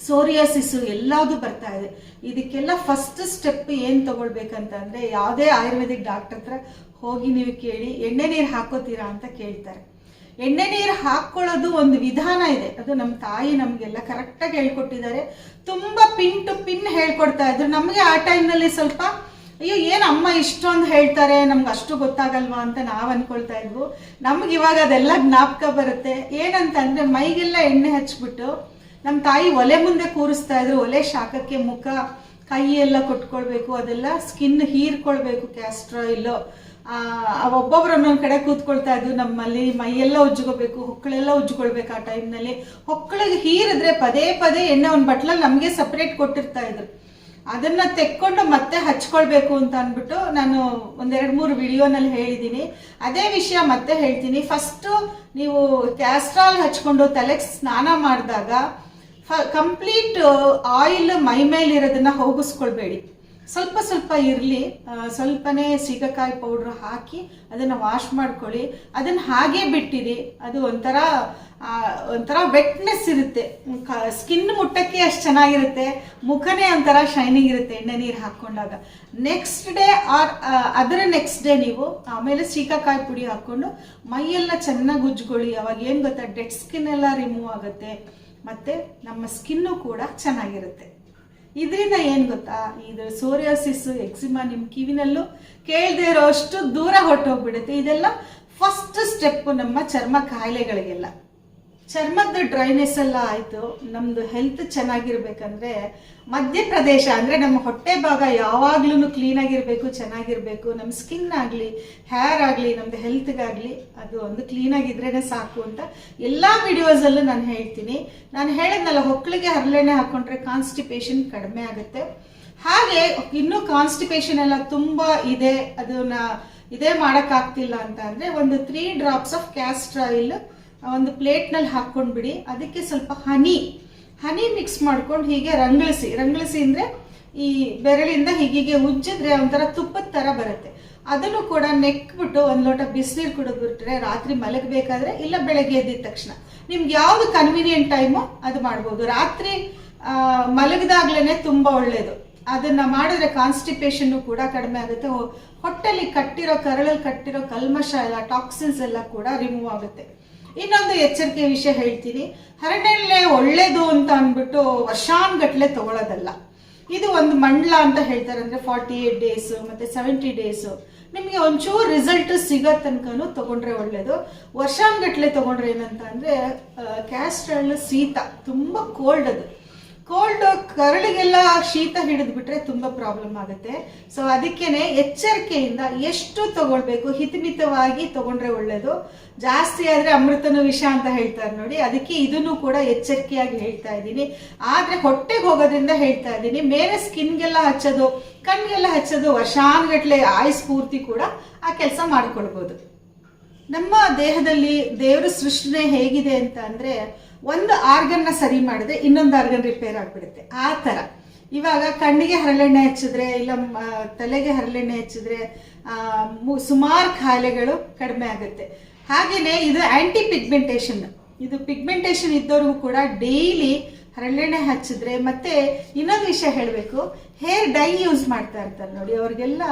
ಆ, ಎಲ್ಲದೂ ಬರ್ತಾ ಇದೆ. ಇದಕ್ಕೆಲ್ಲ ಫಸ್ಟ್ ಸ್ಟೆಪ್ ಏನು ತಗೊಳ್ಬೇಕಂತ ಅಂದ್ರೆ ಯಾವುದೇ ಆಯುರ್ವೇದಿಕ್ ಡಾಕ್ಟರ್ ಹತ್ರ ಹೋಗಿ ನೀವು ಕೇಳಿ ಎಣ್ಣೆ ನೀರು ಹಾಕೋತೀರಾ ಅಂತ ಕೇಳ್ತಾರೆ. ಎಣ್ಣೆ ನೀರು ಹಾಕೊಳ್ಳೋದು ಒಂದು ವಿಧಾನ ಇದೆ. ಅದು ನಮ್ಮ ತಾಯಿ ನಮಗೆಲ್ಲ ಕರೆಕ್ಟಾಗಿ ಹೇಳ್ಕೊಟ್ಟಿದ್ದಾರೆ. ತುಂಬಾ ಪಿನ್ ಟು ಪಿನ್ ಹೇಳ್ಕೊಡ್ತಾ ಇದ್ರು. ನಮಗೆ ಆ ಟೈಮ್ನಲ್ಲಿ ಸ್ವಲ್ಪ ಅಯ್ಯೋ ಏನು ಅಮ್ಮ ಇಷ್ಟೊಂದು ಹೇಳ್ತಾರೆ? ನಮ್ಗೆ ಅಷ್ಟು ಗೊತ್ತಾಗಲ್ವಾ? ಅಂತ ನಾವು ಅನ್ಕೊಳ್ತಾ ಇದ್ವು. ನಮ್ಗೆ ಇವಾಗ ಅದೆಲ್ಲ ಜ್ಞಾಪಕ ಬರುತ್ತೆ. ಏನಂತ ಅಂದ್ರೆ ಮೈಗೆಲ್ಲ ಎಣ್ಣೆ ಹಚ್ಬಿಟ್ಟು ನಮ್ಮ ತಾಯಿ ಒಲೆ ಮುಂದೆ ಕೂರಿಸ್ತಾ ಇದ್ರು, ಒಲೆ ಶಾಖಕ್ಕೆ ಮುಖ ಕೈ ಎಲ್ಲ ಕೊಟ್ಕೊಳ್ಬೇಕು, ಅದೆಲ್ಲ ಸ್ಕಿನ್ ಹೀರ್ಕೊಳ್ಬೇಕು ಕ್ಯಾಸ್ಟ್ರಾಯಿಲ್ ಒಬ್ಬೊಬ್ರು ಒಂದೊಂದ್ ಕಡೆ ಕೂತ್ಕೊಳ್ತಾ ಇದ್ವು ನಮ್ಮಲ್ಲಿ ಮೈಯೆಲ್ಲ ಉಜ್ಜಿಕೋಬೇಕು ಹೊಕ್ಕಳೆಲ್ಲ ಉಜ್ಜಿಕೊಳ್ಬೇಕು ಆ ಟೈಮ್ನಲ್ಲಿ ಹೊಕ್ಕಳಿಗೆ ಹೀರಿದ್ರೆ ಪದೇ ಪದೇ ಎಣ್ಣೆ ಒಂದು ಬಟ್ಲಲ್ಲಿ ನಮಗೆ ಸಪ್ರೇಟ್ ಕೊಟ್ಟಿರ್ತಾ ಇದ್ರು. ಅದನ್ನ ತೆಕ್ಕೊಂಡು ಮತ್ತೆ ಹಚ್ಕೊಳ್ಬೇಕು ಅಂತ ಅಂದ್ಬಿಟ್ಟು ನಾನು ಒಂದೆರಡು ಮೂರು ವಿಡಿಯೋನಲ್ಲಿ ಹೇಳಿದ್ದೀನಿ ಅದೇ ವಿಷಯ ಮತ್ತೆ ಹೇಳ್ತೀನಿ. ಫಸ್ಟು ನೀವು ಕ್ಯಾಸ್ಟ್ರಾಲ್ ಹಚ್ಕೊಂಡು ತಲೆಗೆ ಸ್ನಾನ ಮಾಡಿದಾಗ ಕಂಪ್ಲೀಟ್ ಆಯಿಲ್ ಮೈ ಮೇಲೆ ಇರೋದನ್ನ ಹೋಗಿಸ್ಕೊಳ್ಬೇಡಿ. ಸ್ವಲ್ಪ ಸ್ವಲ್ಪ ಇರಲಿ. ಸ್ವಲ್ಪನೇ ಸೀಗಕಾಯಿ ಪೌಡ್ರ್ ಹಾಕಿ ಅದನ್ನು ವಾಶ್ ಮಾಡ್ಕೊಳ್ಳಿ. ಅದನ್ನು ಹಾಗೆ ಬಿಟ್ಟಿರಿ. ಅದು ಒಂಥರ ಒಂಥರ ವೆಟ್ನೆಸ್ ಇರುತ್ತೆ. ಸ್ಕಿನ್ ಮುಟ್ಟಕ್ಕೆ ಅಷ್ಟು ಚೆನ್ನಾಗಿರುತ್ತೆ. ಮುಖನೇ ಒಂಥರ ಶೈನಿಂಗ್ ಇರುತ್ತೆ ಎಣ್ಣೆ ನೀರು ಹಾಕೊಂಡಾಗ ನೆಕ್ಸ್ಟ್ ಡೇ ಆರ್ ಅದರ ನೆಕ್ಸ್ಟ್ ಡೇ ನೀವು ಆಮೇಲೆ ಸೀಕಾಕಾಯಿ ಪುಡಿ ಹಾಕೊಂಡು ಮೈಯೆಲ್ಲ ಚೆನ್ನಾಗಿ ಉಜ್ಕೊಳ್ಳಿ. ಅವಾಗ ಏನು ಗೊತ್ತಾ? ಡೆಡ್ ಸ್ಕಿನ್ ಎಲ್ಲ ರಿಮೂವ್ ಆಗುತ್ತೆ. ಮತ್ತೆ ನಮ್ಮ ಸ್ಕಿನ್ನು ಕೂಡ ಚೆನ್ನಾಗಿರುತ್ತೆ. ಇದರಿಂದ ಏನು ಗೊತ್ತಾ? ಇದು ಸೋರಿಯಾಸಿಸ್, ಎಕ್ಸಿಮಾ ನಿಮ್ಮ ಕಿವಿನಲ್ಲೂ ಕೇಳದೆ ಇರೋ ಅಷ್ಟು ದೂರ ಹೊಟ್ಟೋಗ್ಬಿಡುತ್ತೆ ಇದೆಲ್ಲ ಫಸ್ಟ್ ಸ್ಟೆಪ್ ನಮ್ಮ ಚರ್ಮ ಕಾಯಿಲೆಗಳಿಗೆಲ್ಲ. ಚರ್ಮದ ಡ್ರೈನೆಸ್ ಎಲ್ಲ ಆಯಿತು ನಮ್ಮದು ಹೆಲ್ತ್ ಚೆನ್ನಾಗಿರ್ಬೇಕಂದ್ರೆ ಮಧ್ಯಪ್ರದೇಶ ಅಂದರೆ ನಮ್ಮ ಹೊಟ್ಟೆ ಭಾಗ ಯಾವಾಗ್ಲೂ ಕ್ಲೀನಾಗಿರಬೇಕು ಚೆನ್ನಾಗಿರಬೇಕು. ನಮ್ಮ ಸ್ಕಿನ್ ಆಗಲಿ ಹೇರ್ ಆಗಲಿ ನಮ್ಮದು ಹೆಲ್ತ್ಗಾಗಲಿ ಅದು ಒಂದು ಕ್ಲೀನಾಗಿದ್ರೇ ಸಾಕು ಅಂತ ಎಲ್ಲ ವಿಡಿಯೋಸಲ್ಲೂ ನಾನು ಹೇಳ್ತೀನಿ. ನಾನು ಹೇಳಿದ್ನಲ್ಲ ಹೊಕ್ಕಳಿಗೆ ಹರಳೆಣ್ಣೆ ಹಾಕ್ಕೊಂಡ್ರೆ ಕಾನ್ಸ್ಟಿಪೇಷನ್ ಕಡಿಮೆ ಆಗುತ್ತೆ. ಹಾಗೆ ಇನ್ನೂ ಕಾನ್ಸ್ಟಿಪೇಷನ್ ಎಲ್ಲ ತುಂಬಾ ಇದೆ, ಅದನ್ನ ಇದೇ ಮಾಡೋಕ್ಕಾಗ್ತಿಲ್ಲ ಅಂತ ಅಂದ್ರೆ ಒಂದು three drops of castor oil ಒಂದು ಪ್ಲೇಟ್ನಲ್ಲಿ ಹಾಕ್ಕೊಂಡ್ಬಿಡಿ. ಅದಕ್ಕೆ ಸ್ವಲ್ಪ ಹನಿ ಹನಿ ಮಿಕ್ಸ್ ಮಾಡ್ಕೊಂಡು ಹೀಗೆ ರಂಗಳಿಸಿ. ರಂಗಳಿಸಿ ಅಂದರೆ ಈ ಬೆರಳಿಂದ ಹೀಗೆ ಉಜ್ಜಿದ್ರೆ ಒಂಥರ ತುಪ್ಪದ ತರ ಬರುತ್ತೆ. ಅದನ್ನು ಕೂಡ ನೆಕ್ಬಿಟ್ಟು ಒಂದು ಲೋಟ ಬಿಸಿನೀರು ಕುಡಿದ್ಬಿಟ್ರೆ ರಾತ್ರಿ ಮಲಗಬೇಕಾದ್ರೆ ಇಲ್ಲ ಬೆಳಗ್ಗೆ ಎದ್ದಿದ ತಕ್ಷಣ. ನಿಮ್ಗೆ ಯಾವ್ದು ಕನ್ವೀನಿಯಂಟ್ ಟೈಮು ಅದು ಮಾಡ್ಬೋದು. ರಾತ್ರಿ ಮಲಗಿದಾಗ್ಲೇ ತುಂಬಾ ಒಳ್ಳೇದು. ಅದನ್ನ ಮಾಡಿದ್ರೆ ಕಾನ್ಸ್ಟಿಪೇಷನ್ನು ಕೂಡ ಕಡಿಮೆ ಆಗುತ್ತೆ. ಹೊಟ್ಟೆಲಿ ಕಟ್ಟಿರೋ, ಕರಳಲ್ಲಿ ಕಟ್ಟಿರೋ ಕಲ್ಮಶ ಎಲ್ಲ ಟಾಕ್ಸಿನ್ಸ್ ಎಲ್ಲ ಕೂಡ ರಿಮೂವ್ ಆಗುತ್ತೆ. ಇನ್ನೊಂದು ಎಚ್ಚರಿಕೆ ವಿಷಯ ಹೇಳ್ತೀನಿ. ಹರಳೆಣ್ಣೆ ಒಳ್ಳೇದು ಅಂತ ಅಂದ್ಬಿಟ್ಟು ವರ್ಷಾನ್ಗಟ್ಲೆ ತಗೊಳ್ಳೋದಲ್ಲ ಇದು ಒಂದು ಮಂಡಲ ಅಂತ ಹೇಳ್ತಾರೆ. ಅಂದ್ರೆ ಫಾರ್ಟಿ ಏಟ್ ಡೇಸ್ ಮತ್ತೆ ಸೆವೆಂಟಿ ಡೇಸ್ ನಿಮಗೆ ಒಂಚೂರು ರಿಸಲ್ಟ್ ಸಿಗೋ ತನಕನೂ ತಗೊಂಡ್ರೆ ಒಳ್ಳೇದು. ವರ್ಷಾನ್ಗಟ್ಲೆ ತಗೊಂಡ್ರೆ ಏನಂತ ಅಂದ್ರೆ ಕ್ಯಾಸ್ಟ್ರಲ್ ಶೀತ. ತುಂಬಾ ಕೋಲ್ಡ್ ಅದು. ಕೋಲ್ಡ್ ಕರಳಿಗೆಲ್ಲ ಶೀತ ಹಿಡಿದು ಬಿಟ್ರೆ ತುಂಬಾ ಪ್ರಾಬ್ಲಮ್ ಆಗುತ್ತೆ. ಸೊ ಅದಕ್ಕೇನೆ ಎಚ್ಚರಿಕೆಯಿಂದ ಎಷ್ಟು ತಗೊಳ್ಬೇಕು, ಹಿತಮಿತವಾಗಿ ತಗೊಂಡ್ರೆ ಒಳ್ಳೇದು. ಜಾಸ್ತಿ ಆದ್ರೆ ಅಮೃತನ ವಿಷ ಅಂತ ಹೇಳ್ತಾರೆ ನೋಡಿ, ಅದಕ್ಕೆ ಇದನ್ನು ಕೂಡ ಎಚ್ಚರಿಕೆಯಾಗಿ ಹೇಳ್ತಾ ಇದ್ದೀನಿ. ಆದ್ರೆ ಹೊಟ್ಟೆಗೆ ಹೋಗೋದ್ರಿಂದ ಹೇಳ್ತಾ ಇದ್ದೀನಿ, ಮೇಲೆ ಸ್ಕಿನ್ಗೆಲ್ಲ ಹಚ್ಚೋದು, ಕಣ್ಗೆಲ್ಲ ಹಚ್ಚೋದು, ವರ್ಷಾನ್ಗಟ್ಲೆ ಆಯುಸ್ ಪೂರ್ತಿ ಕೂಡ ಆ ಕೆಲಸ ಮಾಡ್ಕೊಳ್ಬೋದು. ನಮ್ಮ ದೇಹದಲ್ಲಿ ದೇವರ ಸೃಷ್ಟಿನೇ ಹೇಗಿದೆ ಅಂತ ಅಂದ್ರೆ ಒಂದು ಆರ್ಗನ್ನ ಸರಿ ಮಾಡಿದ್ರೆ ಇನ್ನೊಂದು ಆರ್ಗನ್ ರಿಪೇರ್ ಆಗ್ಬಿಡುತ್ತೆ. ಆ ತರ ಇವಾಗ ಕಣ್ಣಿಗೆ ಹರಳೆಣ್ಣೆ ಹಚ್ಚಿದ್ರೆ ಇಲ್ಲ ತಲೆಗೆ ಹರಳೆಣ್ಣೆ ಹಚ್ಚಿದ್ರೆ ಸುಮಾರು ಖಾಯಿಲೆಗಳು ಕಡಿಮೆ ಆಗುತ್ತೆ. ಹಾಗೆಯೇ ಇದು ಆಂಟಿ ಪಿಗ್ಮೆಂಟೇಷನ್ ಇದು ಪಿಗ್ಮೆಂಟೇಷನ್ ಇದ್ದವ್ರಿಗೂ ಕೂಡ ಡೈಲಿ ಹರಳೆಣ್ಣೆ ಹಚ್ಚಿದ್ರೆ ಮತ್ತೆ ಇನ್ನೊಂದು ವಿಷಯ ಹೇಳಬೇಕು. ಹೇರ್ ಡೈ ಯೂಸ್ ಮಾಡ್ತಾ ಇರ್ತಾರೆ ನೋಡಿ, ಅವ್ರಿಗೆಲ್ಲ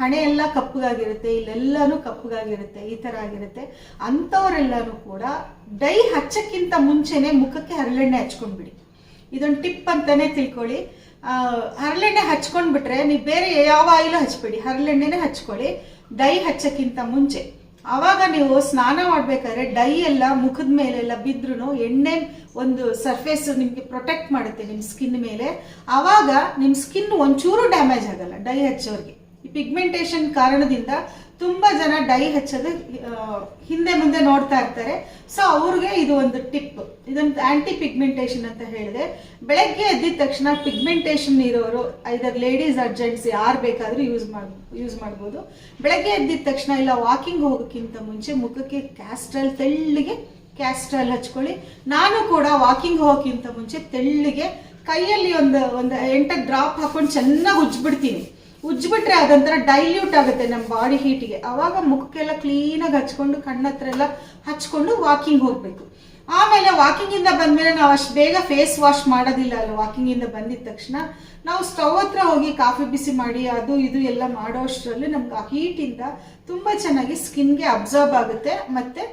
ಹಣೆ ಎಲ್ಲ ಕಪ್ಪಗಾಗಿರುತ್ತೆ, ಇಲ್ಲೆಲ್ಲಾನು ಕಪ್ಪಗಾಗಿರುತ್ತೆ, ಈ ತರ ಆಗಿರುತ್ತೆ. ಅಂಥವ್ರೆಲ್ಲಾನು ಕೂಡ ಡೈ ಹಚ್ಚಕ್ಕಿಂತ ಮುಂಚೆನೆ ಮುಖಕ್ಕೆ ಹರಳೆಣ್ಣೆ ಹಚ್ಕೊಂಡ್ಬಿಡಿ. ಇದೊಂದು ಟಿಪ್ ಅಂತಲೇ ತಿಳ್ಕೊಳ್ಳಿ. ಹರಳೆಣ್ಣೆ ಹಚ್ಕೊಂಡ್ಬಿಟ್ರೆ ನೀವು ಬೇರೆ ಯಾವ ಆಯಿಲು ಹಚ್ಬೇಡಿ. ಹರಳೆಣ್ಣೆನೇ ಹಚ್ಕೊಳ್ಳಿ. ಡೈ ಹಚ್ಚಕ್ಕಿಂತ ಮುಂಚೆ. ಅವಾಗ ನೀವು ಸ್ನಾನ ಮಾಡ್ಬೇಕಾದ್ರೆ ಡೈ ಎಲ್ಲ ಮುಖದ ಮೇಲೆಲ್ಲ ಬಿದ್ರೂ ಎಣ್ಣೆ ಒಂದು ಸರ್ಫೇಸ್ ನಿಮ್ಗೆ ಪ್ರೊಟೆಕ್ಟ್ ಮಾಡುತ್ತೆ ನಿಮ್ಮ ಸ್ಕಿನ್ ಮೇಲೆ. ಆವಾಗ ನಿಮ್ಮ ಸ್ಕಿನ್ ಒಂಚೂರು ಡ್ಯಾಮೇಜ್ ಆಗಲ್ಲ, ಡೈ ಹಚ್ಚೋರಿಗೆ. ಈ ಪಿಗ್ಮೆಂಟೇಷನ್ ಕಾರಣದಿಂದ ತುಂಬಾ ಜನ ಡೈ ಹಚ್ಚೋದು ಹಿಂದೆ ಮುಂದೆ ನೋಡ್ತಾ ಇರ್ತಾರೆ. ಸೊ ಅವ್ರಿಗೆ ಇದು ಒಂದು ಟಿಪ್. ಇದೊಂದು ಆಂಟಿ ಪಿಗ್ಮೆಂಟೇಷನ್ ಅಂತ ಹೇಳಿದೆ. ಬೆಳಗ್ಗೆ ಎದ್ದಿದ ತಕ್ಷಣ ಪಿಗ್ಮೆಂಟೇಷನ್ ಇರೋರು ಐದರ್ ಲೇಡೀಸ್ ಅರ್ಜೆಂಟ್ಸ್ ಯಾರು ಬೇಕಾದರೂ ಯೂಸ್ ಮಾಡ್ ಯೂಸ್ ಮಾಡ್ಬೋದು. ಬೆಳಗ್ಗೆ ಎದ್ದಿದ ತಕ್ಷಣ ಇಲ್ಲ ವಾಕಿಂಗ್ ಹೋಗೋಕ್ಕಿಂತ ಮುಂಚೆ ಮುಖಕ್ಕೆ ಕ್ಯಾಸ್ಟ್ರಲ್ ತೆಳ್ಳಿಗೆ ಕ್ಯಾಸ್ಟ್ರಲ್ ಹಚ್ಕೊಳ್ಳಿ. ನಾನು ಕೂಡ ವಾಕಿಂಗ್ ಹೋಗೋಕ್ಕಿಂತ ಮುಂಚೆ ತೆಳ್ಳಿಗೆ ಕೈಯಲ್ಲಿ ಒಂದು ಒಂದು ಎಂಟಕ್ಕೆ ಡ್ರಾಪ್ ಹಾಕೊಂಡು ಚೆನ್ನಾಗಿ ಉಜ್ಬಿಡ್ತೀನಿ ಉಜ್ಬಿಟ್ರೆ ಅದೊಂಥರ ಡೈಲ್ಯೂಟ್ ಆಗುತ್ತೆ ನಮ್ಮ ಬಾಡಿ ಹೀಟಿಗೆ ಅವಾಗ ಮುಖಕ್ಕೆಲ್ಲ ಕ್ಲೀನಾಗಿ ಹಚ್ಕೊಂಡು ಕಣ್ಣತ್ರ ಎಲ್ಲ ಹಚ್ಕೊಂಡು ವಾಕಿಂಗ್ ಹೋಗ್ಬೇಕು. ಆಮೇಲೆ ವಾಕಿಂಗ್ ಇಂದ ಬಂದ್ಮೇಲೆ ನಾವು ಅಷ್ಟು ಬೇಗ ಫೇಸ್ ವಾಶ್ ಮಾಡೋದಿಲ್ಲ ಅಲ್ಲ ವಾಕಿಂಗ್ ಇಂದ ಬಂದಿದ ತಕ್ಷಣ ನಾವು ಸ್ಟವ್ ಹತ್ರ ಹೋಗಿ ಕಾಫಿ ಬಿಸಿ ಮಾಡಿ, ಅದು ಇದು ಎಲ್ಲ ಮಾಡೋ ಅಷ್ಟರಲ್ಲಿ ನಮ್ಗೆ ಆ ಹೀಟಿಂದ ತುಂಬಾ ಚೆನ್ನಾಗಿ ಸ್ಕಿನ್ಗೆ ಅಬ್ಸರ್ಬ್ ಆಗುತ್ತೆ. ಮತ್ತೆ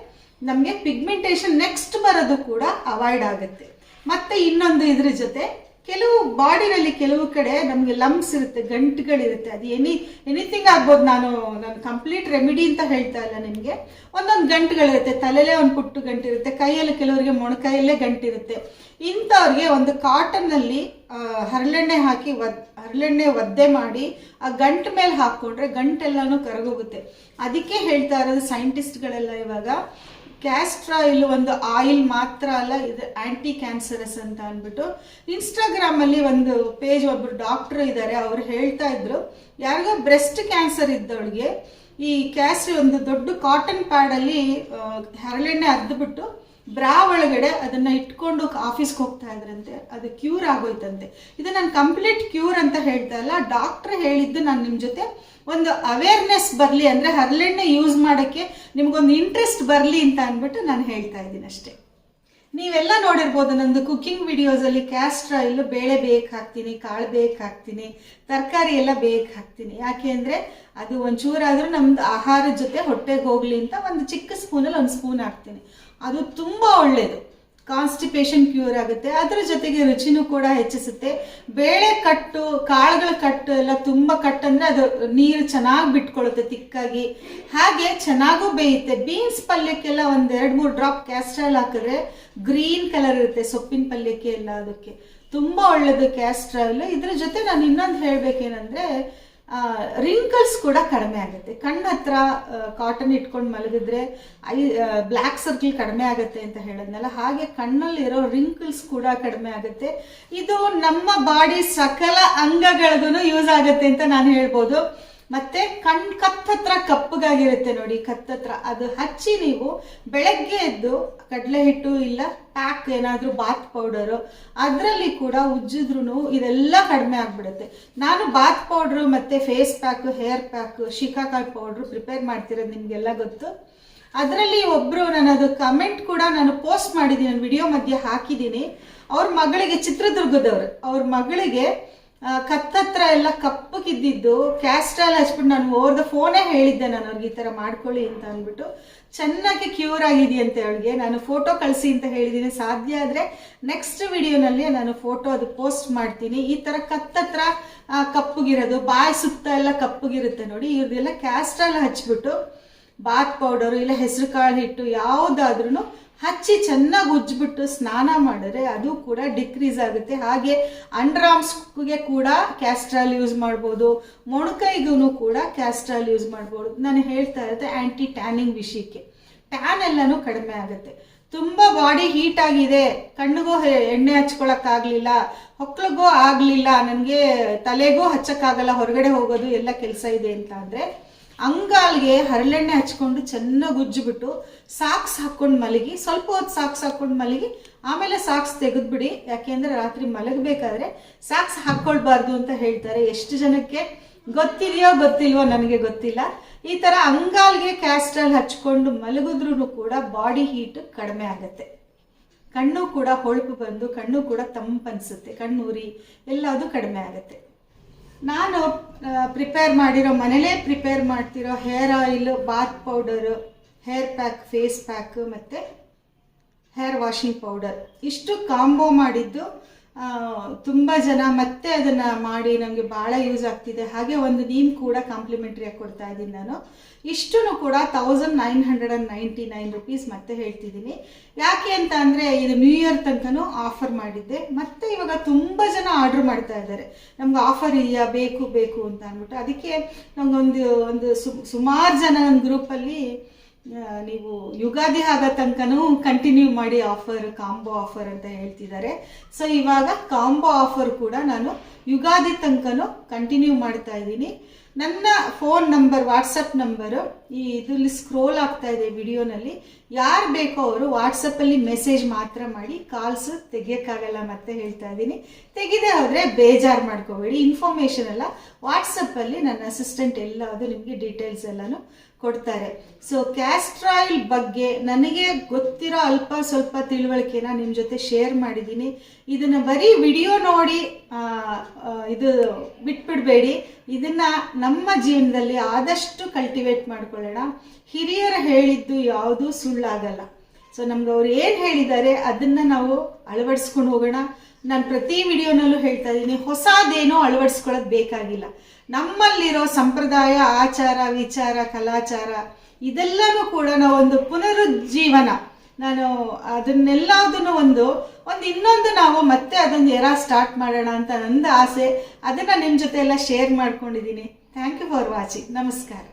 ನಮಗೆ ಪಿಗ್ಮೆಂಟೇಷನ್ ನೆಕ್ಸ್ಟ್ ಬರೋದು ಕೂಡ ಅವಾಯ್ಡ್ ಆಗುತ್ತೆ. ಮತ್ತೆ ಇನ್ನೊಂದು ಇದ್ರ ಜೊತೆ ಕೆಲವು ಬಾಡಿನಲ್ಲಿ ಕೆಲವು ಕಡೆ ನಮಗೆ ಲಮ್ಸ್ ಇರುತ್ತೆ, ಗಂಟುಗಳಿರುತ್ತೆ. ಅದು ಎನಿ ಎನಿಥಿಂಗ್ ಆಗ್ಬೋದು. ನಾನು ನಾನು ಕಂಪ್ಲೀಟ್ ರೆಮಿಡಿ ಅಂತ ಹೇಳ್ತಾ ಇಲ್ಲ ನಿಮಗೆ. ಒಂದೊಂದು ಗಂಟುಗಳಿರುತ್ತೆ. ತಲೆಲೇ ಒಂದು ಪುಟ್ಟು ಗಂಟಿರುತ್ತೆ. ಕೈಯಲ್ಲಿ ಕೆಲವರಿಗೆ ಮೊಣಕೈಯಲ್ಲೇ ಗಂಟಿರುತ್ತೆ. ಇಂಥವ್ರಿಗೆ ಒಂದು ಕಾಟನ್ನಲ್ಲಿ ಹರಳೆಣ್ಣೆ ಹಾಕಿ ಒದ್, ಹರಳೆಣ್ಣೆ ಒದ್ದೆ ಮಾಡಿ, ಆ ಗಂಟು ಮೇಲೆ ಹಾಕ್ಕೊಂಡ್ರೆ ಗಂಟೆಲ್ಲಾನು ಕರಗೋಗುತ್ತೆ. ಅದಕ್ಕೆ ಹೇಳ್ತಾ ಇರೋದು ಸೈಂಟಿಸ್ಟ್ಗಳೆಲ್ಲ ಇವಾಗ ಕ್ಯಾಸ್ಟ್ರಾ ಆಯಿಲ್ ಒಂದು ಆಯಿಲ್ ಮಾತ್ರ ಅಲ್ಲ, ಇದು ಆಂಟಿ ಕ್ಯಾನ್ಸರಸ್ ಅಂತ ಅಂದ್ಬಿಟ್ಟು ಇನ್ಸ್ಟಾಗ್ರಾಮ್ ಅಲ್ಲಿ ಒಂದು ಪೇಜ್ ಒಬ್ರು ಡಾಕ್ಟರ್ ಇದ್ದಾರೆ ಅವ್ರು ಹೇಳ್ತಾ ಇದ್ರು, ಯಾರಿಗೋ ಬ್ರೆಸ್ಟ್ ಕ್ಯಾನ್ಸರ್ ಇದ್ದವಳಿಗೆ ಈ ಕ್ಯಾಸ್ಟ್ರಿ ಒಂದು ದೊಡ್ಡ ಕಾಟನ್ ಪ್ಯಾಡ್ ಅಲ್ಲಿ ಹರಳೆಣ್ಣೆ ಅದ್ಬಿಟ್ಟು ಬ್ರಾ ಒಳಗಡೆ ಅದನ್ನ ಇಟ್ಕೊಂಡು ಆಫೀಸ್ಗೆ ಹೋಗ್ತಾ ಇದ್ರಂತೆ, ಅದು ಕ್ಯೂರ್ ಆಗೋಯ್ತಂತೆ. ಇದು ನಾನು ಕಂಪ್ಲೀಟ್ ಕ್ಯೂರ್ ಅಂತ ಹೇಳ್ತಾ ಇಲ್ಲ. ಡಾಕ್ಟರ್ ಹೇಳಿದ್ದು ನಾನು ನಿಮ್ಮ ಜೊತೆ ಒಂದು ಅವೇರ್ನೆಸ್ ಬರಲಿ ಅಂದ್ರೆ ಹರಳೆಣ್ಣೆ ಯೂಸ್ ಮಾಡೋಕ್ಕೆ ನಿಮ್ಗೊಂದು ಇಂಟ್ರೆಸ್ಟ್ ಬರಲಿ ಅಂತ ಅಂದ್ಬಿಟ್ಟು ನಾನು ಹೇಳ್ತಾ ಇದ್ದೀನಿ ಅಷ್ಟೇ. ನೀವೆಲ್ಲ ನೋಡಿರ್ಬೋದು ನಂದು ಕುಕ್ಕಿಂಗ್ ವಿಡಿಯೋಸಲ್ಲಿ ಕ್ಯಾಸ್ಟ್ರ ಆಯಿಲ್ ಬೇಳೆ ಬೇಕ್ ಹಾಕ್ತೀನಿ ಕಾಳು ಬೇಕ್ ಹಾಕ್ತೀನಿ ತರಕಾರಿ ಎಲ್ಲ ಬೇಕ್ ಹಾಕ್ತೀನಿ ಯಾಕೆ ಅಂದರೆ ಅದು ಒಂಚೂರಾದರೂ ನಮ್ದು ಆಹಾರದ ಜೊತೆ ಹೊಟ್ಟೆಗೆ ಹೋಗಲಿ ಅಂತ ಒಂದು ಚಿಕ್ಕ ಸ್ಪೂನಲ್ಲಿ ಒಂದು ಸ್ಪೂನ್ ಹಾಕ್ತೀನಿ. ಅದು ತುಂಬ ಒಳ್ಳೆಯದು ಕಾನ್ಸ್ಟಿಪೇಷನ್ ಕ್ಯೂರ್ ಆಗುತ್ತೆ. ಅದರ ಜೊತೆಗೆ ರುಚಿನೂ ಕೂಡ ಹೆಚ್ಚಿಸುತ್ತೆ. ಬೇಳೆ ಕಟ್ಟು, ಕಾಳುಗಳ ಕಟ್ಟು ಎಲ್ಲ ತುಂಬ ಕಟ್ಟು ಅಂದರೆ ಅದು ನೀರು ಚೆನ್ನಾಗಿ ಬಿಟ್ಕೊಳ್ಳುತ್ತೆ ತಿಕ್ಕಾಗಿ. ಹಾಗೆ ಚೆನ್ನಾಗೂ ಬೇಯುತ್ತೆ. ಬೀನ್ಸ್ ಪಲ್ಯಕ್ಕೆಲ್ಲ ಒಂದು ಎರಡು ಮೂರು ಡ್ರಾಪ್ ಕ್ಯಾಸ್ಟ್ರಾಲ್ ಹಾಕಿದ್ರೆ ಗ್ರೀನ್ ಕಲರ್ ಇರುತ್ತೆ ಸೊಪ್ಪಿನ ಪಲ್ಯಕ್ಕೆ ಎಲ್ಲ ಅದಕ್ಕೆ. ತುಂಬ ಒಳ್ಳೆಯದು ಕ್ಯಾಸ್ಟ್ರಾಲ್. ಇದ್ರ ಜೊತೆ ನಾನು ಇನ್ನೊಂದು ಹೇಳ್ಬೇಕೇನಂದ್ರೆ ರಿಂಕಲ್ಸ್ ಕೂಡ ಕಡಿಮೆ ಆಗುತ್ತೆ. ಕಣ್ಣ ಹತ್ರ ಕಾಟನ್ ಇಟ್ಕೊಂಡು ಮಲಗಿದ್ರೆ ಐ ಬ್ಲ್ಯಾಕ್ ಸರ್ಕಲ್ ಕಡಿಮೆ ಆಗುತ್ತೆ ಅಂತ ಹೇಳಿದ್ನಲ್ಲ. ಹಾಗೆ ಕಣ್ಣಲ್ಲಿರೋ ರಿಂಕಲ್ಸ್ ಕೂಡ ಕಡಿಮೆ ಆಗುತ್ತೆ. ಇದು ನಮ್ಮ ಬಾಡಿ ಸಕಲ ಅಂಗಗಳಿಗೂ ಯೂಸ್ ಆಗುತ್ತೆ ಅಂತ ನಾನು ಹೇಳ್ಬೋದು. ಮತ್ತೆ ಕಣ್ ಕತ್ತತ್ರ ಕಪ್ಪಗಾಗಿರುತ್ತೆ ನೋಡಿ, ಕತ್ತತ್ರ. ಅದು ಹಚ್ಚಿ ನೀವು ಬೆಳಗ್ಗೆ ಎದ್ದು ಕಡಲೆ ಹಿಟ್ಟು ಇಲ್ಲ ಪ್ಯಾಕ್ ಏನಾದರೂ ಬಾತ್ ಪೌಡರು ಅದರಲ್ಲಿ ಕೂಡ ಉಜ್ಜಿದ್ರು ಇದೆಲ್ಲ ಕಡಿಮೆ ಆಗ್ಬಿಡುತ್ತೆ. ನಾನು ಬಾತ್ ಪೌಡ್ರು ಮತ್ತೆ ಫೇಸ್ ಪ್ಯಾಕ್ ಹೇರ್ ಪ್ಯಾಕ್ ಶಿಕಾಕಾಯಿ ಪೌಡ್ರು ಪ್ರಿಪೇರ್ ಮಾಡ್ತಿರೋದು ನಿಮಗೆಲ್ಲ ಗೊತ್ತು. ಅದರಲ್ಲಿ ಒಬ್ಬರು ನಾನು ಅದು ಕಮೆಂಟ್ ಕೂಡ ನಾನು ಪೋಸ್ಟ್ ಮಾಡಿದ್ದೀನಿ ನಾನು ವಿಡಿಯೋ ಮಧ್ಯೆ ಹಾಕಿದ್ದೀನಿ ಅವ್ರ ಮಗಳಿಗೆ ಚಿತ್ರದುರ್ಗದವ್ರು, ಅವ್ರ ಮಗಳಿಗೆ ಕತ್ತತ್ರ ಎಲ್ಲ ಕಪ್ಪಗಿದ್ದಿದ್ದು ಕ್ಯಾಸ್ಟ್ರಾಲ್ ಹಚ್ಬಿಟ್ಟು ನಾನು ಓವರ್ ದ ಫೋನೇ ಹೇಳಿದ್ದೆ ನಾನು ಅವ್ರಿಗೆ ಈ ಥರ ಮಾಡ್ಕೊಳ್ಳಿ ಅಂತ ಅಂದ್ಬಿಟ್ಟು. ಚೆನ್ನಾಗಿ ಕ್ಯೂರ್ ಆಗಿದೆಯಂತೆ ಅವಳಿಗೆ. ನಾನು ಫೋಟೋ ಕಳಿಸಿ ಅಂತ ಹೇಳಿದ್ದೀನಿ. ಸಾಧ್ಯ ಆದರೆ ನೆಕ್ಸ್ಟ್ ವಿಡಿಯೋನಲ್ಲಿ ನಾನು ಫೋಟೋ ಅದು ಪೋಸ್ಟ್ ಮಾಡ್ತೀನಿ. ಈ ಥರ ಕತ್ತತ್ರ ಕಪ್ಪಗಿರೋದು, ಬಾಯಿ ಸುತ್ತ ಎಲ್ಲ ಕಪ್ಪಗಿರುತ್ತೆ ನೋಡಿ. ಇವ್ರದೆಲ್ಲ ಕ್ಯಾಸ್ಟ್ರಾಲ್ ಹಚ್ಬಿಟ್ಟು ಬಾತ್ ಪೌಡರು ಇಲ್ಲ ಹೆಸರು ಕಾಳು ಹಿಟ್ಟು ಯಾವುದಾದ್ರೂ ಹಚ್ಚಿ ಚೆನ್ನಾಗಿ ಉಜ್ಜಿಬಿಟ್ಟು ಸ್ನಾನ ಮಾಡಿದ್ರೆ ಅದು ಕೂಡ ಡಿಕ್ರೀಸ್ ಆಗುತ್ತೆ. ಹಾಗೆ ಅಂಡರ್ ಆರ್ಮ್ಸ್ಗೆ ಕೂಡ ಕ್ಯಾಸ್ಟ್ರಾಲ್ ಯೂಸ್ ಮಾಡ್ಬೋದು. ಮೊಣಕೈಗೂ ಕೂಡ ಕ್ಯಾಸ್ಟ್ರಾಲ್ ಯೂಸ್ ಮಾಡ್ಬೋದು. ನಾನು ಹೇಳ್ತಾ ಇರುತ್ತೆ ಆ್ಯಂಟಿ ಟ್ಯಾನಿಂಗ್ ವಿಷಯಕ್ಕೆ. ಟ್ಯಾನ್ ಎಲ್ಲನೂ ಕಡಿಮೆ ಆಗುತ್ತೆ. ತುಂಬ ಬಾಡಿ ಹೀಟ್ ಆಗಿದೆ. ಕಣ್ಣಿಗೂ ಎಣ್ಣೆ ಹಚ್ಕೊಳಕ್ಕಾಗಲಿಲ್ಲ ಹೊಕ್ಳಿಗೂ ಆಗಲಿಲ್ಲ. ನನಗೆ ತಲೆಗೂ ಹಚ್ಚಕ್ಕಾಗಲ್ಲ. ಹೊರಗಡೆ ಹೋಗೋದು ಎಲ್ಲ ಕೆಲಸ ಇದೆ ಅಂತ ಅಂದರೆ ಅಂಗಾಲ್ಗೆ ಹರಳೆಣ್ಣೆ ಹಚ್ಕೊಂಡು ಚೆನ್ನಾಗಿ ಉಜ್ಜಿಬಿಟ್ಟು ಸಾಕ್ಸ್ ಹಾಕ್ಕೊಂಡು ಮಲಗಿ, ಸ್ವಲ್ಪ ಹೊತ್ತು ಸಾಕ್ಸ್ ಹಾಕ್ಕೊಂಡು ಮಲಗಿ, ಆಮೇಲೆ ಸಾಕ್ಸ್ ತೆಗೆದ್ಬಿಡಿ. ಯಾಕೆಂದ್ರೆ ರಾತ್ರಿ ಮಲಗಬೇಕಾದ್ರೆ ಸಾಕ್ಸ್ ಹಾಕ್ಕೊಳ್ಬಾರ್ದು ಅಂತ ಹೇಳ್ತಾರೆ ಎಷ್ಟು ಜನಕ್ಕೆ. ಗೊತ್ತಿದೆಯೋ ಗೊತ್ತಿಲ್ವೋ ನನಗೆ ಗೊತ್ತಿಲ್ಲ. ಈ ಥರ ಅಂಗಾಲ್ಗೆ ಕ್ಯಾಸ್ಟ್ರಲ್ ಹಚ್ಕೊಂಡು ಮಲಗಿದ್ರೂ ಕೂಡ ಬಾಡಿ ಹೀಟ್ ಕಡಿಮೆ ಆಗುತ್ತೆ. ಕಣ್ಣು ಕೂಡ ಹೊಳಪು ಬಂದು, ಕಣ್ಣು ಕೂಡ ತಂಪನ್ಸುತ್ತೆ. ಕಣ್ಣೂರಿ ಎಲ್ಲದು ಕಡಿಮೆ ಆಗುತ್ತೆ. ನಾನು ಪ್ರಿಪೇರ್ ಮಾಡಿರೋ ಮನೇಲೇ ಪ್ರಿಪೇರ್ ಮಾಡ್ತಿರೋ hair oil bath powder hair pack face pack ಮತ್ತು ಹೇರ್ ವಾಷಿಂಗ್ ಪೌಡರ್ ಇಷ್ಟು ಕಾಂಬೋ ಮಾಡಿದ್ದು ತುಂಬ ಜನ ಮತ್ತೆ ಅದನ್ನು ಮಾಡಿ ನಮಗೆ ಭಾಳ ಯೂಸ್ ಆಗ್ತಿದೆ. ಹಾಗೆ ಒಂದು ನೀಮ್ ಕೂಡ ಕಾಂಪ್ಲಿಮೆಂಟ್ರಿಯಾಗಿ ಕೊಡ್ತಾ ಇದ್ದೀನಿ ನಾನು. ಇಷ್ಟು ಕೂಡ thousand nine hundred and ninety nine rupees ಮತ್ತೆ ಹೇಳ್ತಿದ್ದೀನಿ. ಯಾಕೆ ಅಂತ ಅಂದರೆ ಇದು ನ್ಯೂ ಇಯರ್ ತನಕನೂ ಆಫರ್ ಮಾಡಿದ್ದೆ. ಮತ್ತೆ ಇವಾಗ ತುಂಬ ಜನ ಆರ್ಡ್ರ್ ಮಾಡ್ತಾ ಇದ್ದಾರೆ. ನಮ್ಗೆ ಆಫರ್ ಇದೆಯಾ ಬೇಕು ಬೇಕು ಅಂತ ಅಂದ್ಬಿಟ್ಟು. ಅದಕ್ಕೆ ನಮಗೊಂದು, ಒಂದು ಸುಮಾರು ಜನ ನನ್ನ ಗ್ರೂಪಲ್ಲಿ ನೀವು ಯುಗಾದಿ ಆಗೋ ತನಕನೂ ಕಂಟಿನ್ಯೂ ಮಾಡಿ ಆಫರ್ ಕಾಂಬೋ ಆಫರ್ ಅಂತ ಹೇಳ್ತಿದ್ದಾರೆ. ಸೊ ಇವಾಗ ಕಾಂಬೋ ಆಫರ್ ಕೂಡ ನಾನು ಯುಗಾದಿ ತನಕನೂ ಕಂಟಿನ್ಯೂ ಮಾಡ್ತಾ ಇದ್ದೀನಿ. ನನ್ನ ಫೋನ್ ನಂಬರ್ ವಾಟ್ಸಪ್ ನಂಬರು ಈ ಇದರಲ್ಲಿ ಸ್ಕ್ರೋಲ್ ಆಗ್ತಾ ಇದೆ ವಿಡಿಯೋನಲ್ಲಿ ಯಾರು ಬೇಕೋ ಅವರು ವಾಟ್ಸಪ್ಪಲ್ಲಿ ಮೆಸೇಜ್ ಮಾತ್ರ ಮಾಡಿ ಕಾಲ್ಸ್ ತೆಗಿಯೋಕ್ಕಾಗಲ್ಲ ಮತ್ತೆ ಹೇಳ್ತಾ ಇದ್ದೀನಿ. ತೆಗೆದೇ ಹೋದರೆ ಬೇಜಾರು ಮಾಡ್ಕೋಬೇಡಿ. ಇನ್ಫಾರ್ಮೇಷನ್ ಎಲ್ಲ ವಾಟ್ಸಪ್ಪಲ್ಲಿ ನನ್ನ ಅಸಿಸ್ಟೆಂಟ್ ಎಲ್ಲ ಅದು ನಿಮಗೆ ಡೀಟೇಲ್ಸ್ ಎಲ್ಲನೂ ಕೊಡ್ತಾರೆ. ಸೊ ಕ್ಯಾಸ್ಟ್ರಾಯಿಲ್ ಬಗ್ಗೆ ನನಗೆ ಗೊತ್ತಿರೋ ಅಲ್ಪ ಸ್ವಲ್ಪ ತಿಳುವಳಿಕೆನ ನಿಮ್ಮ ಜೊತೆ ಶೇರ್ ಮಾಡಿದ್ದೀನಿ. ಇದನ್ನು ಬರೀ ವಿಡಿಯೋ ನೋಡಿ ಇದು ಬಿಟ್ಬಿಡಬೇಡಿ. ಇದನ್ನು ನಮ್ಮ ಜೀವನದಲ್ಲಿ ಆದಷ್ಟು ಕಲ್ಟಿವೇಟ್ ಮಾಡ್ಕೊಳ್ಳೋಣ. ಹಿರಿಯರು ಹೇಳಿದ್ದು ಯಾವುದೂ ಸುಳ್ಳಾಗಲ್ಲ. ಸೊ ನಮ್ಗೆ ಅವ್ರು ಏನು ಹೇಳಿದ್ದಾರೆ ಅದನ್ನ ನಾವು ಅಳವಡಿಸ್ಕೊಂಡು ಹೋಗೋಣ. ನಾನು ಪ್ರತಿ ವಿಡಿಯೋನಲ್ಲೂ ಹೇಳ್ತಾ ಇದ್ದೀನಿ, ಹೊಸದೇನೋ ಅಳವಡಿಸ್ಕೊಳ್ಳೋದು ಬೇಕಾಗಿಲ್ಲ. ನಮ್ಮಲ್ಲಿರೋ ಸಂಪ್ರದಾಯ, ಆಚಾರ, ವಿಚಾರ, ಕಲಾಚಾರ, ಇದೆಲ್ಲನೂ ಕೂಡ ಒಂದು ಪುನರುಜ್ಜೀವನ. ನಾನು ಅದನ್ನೆಲ್ಲದನ್ನು ಒಂದು ಒಂದು ಇನ್ನೊಂದು ನಾವು ಮತ್ತೆ ಅದೊಂದು ಎರ ಸ್ಟಾರ್ಟ್ ಮಾಡೋಣ ಅಂತ ನಂದು ಆಸೆ. ಅದನ್ನು ನಿಮ್ಮ ಜೊತೆ ಎಲ್ಲ ಶೇರ್ ಮಾಡ್ಕೊಂಡಿದ್ದೀನಿ. ಥ್ಯಾಂಕ್ ಯು ಫಾರ್ ವಾಚಿಂಗ್ ನಮಸ್ಕಾರ.